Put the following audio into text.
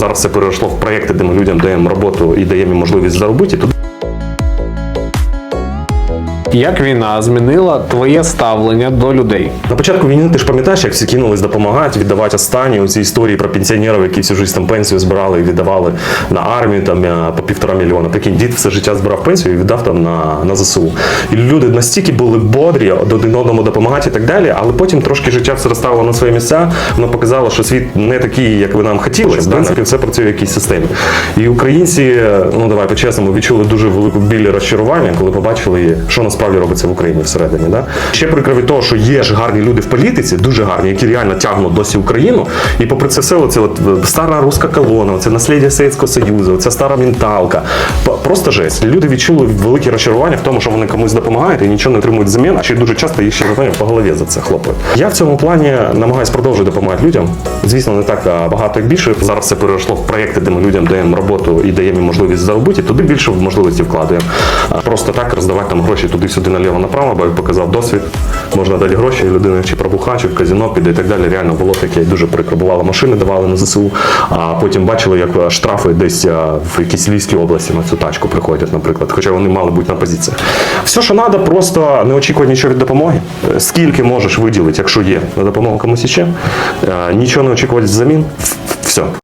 зараз це перейшло в проекти, де ми людям даємо роботу і даємо їм можливість заробити. Як війна змінила твоє ставлення до людей? на початку війни ти ж пам'ятаєш, як всі кинулись допомагати, віддавати останні у ці історії про пенсіонерів, які всю життя там пенсію збирали і віддавали на армію там е, по півтора мільйона. Прикинь, дід все життя збирав пенсію і віддав там на, на ЗСУ. І люди настільки були бодрі, один одному допомагати і так далі, але потім трошки життя все розставило на свої місця. Воно показало, що світ не такий, як ви нам хотілося. В принципі, все працює в якійсь системі. І українці, ну давай по-чесному, відчули дуже велику біль розчарування, коли побачили, що насправді робиться в Україні всередині. Да? Ще прикро від того, що є ж гарні люди в політиці, дуже гарні, які реально тягнуть досі Україну. І попри це все, оце от е, стара руська колона, це наслідя Совєтського Союзу, ця стара менталка. Просто жесть. Люди відчули велике розчарування в тому, що вони комусь допомагають і нічого не отримують взамін, а ще дуже часто їх ще знаєш, по голові за це хлопають. Я в цьому плані намагаюся продовжувати допомагати людям. Звісно, не так багато як більше. Зараз це перейшло в проєкти, де ми людям даємо роботу і даємо їм можливість заробити, туди більше можливості вкладаємо. Просто так роздавати там гроші туди-сюди наліво направо, бо показав досвід, можна дати гроші, людина чи пробуха, чи в казино піде і так далі. Реально було таке дуже прикро. Бувало, машини давали на ЗСУ, а потім бачили, як е, штрафи десь в якійсь Львівській області на цю тачку приходять, наприклад, хоча вони мали бути на позиціях. Все, що треба, просто не очікувати нічого від допомоги. Е, Скільки можеш виділити, якщо є на допомогу комусь іще, е, нічого не очікувати взамін. Все.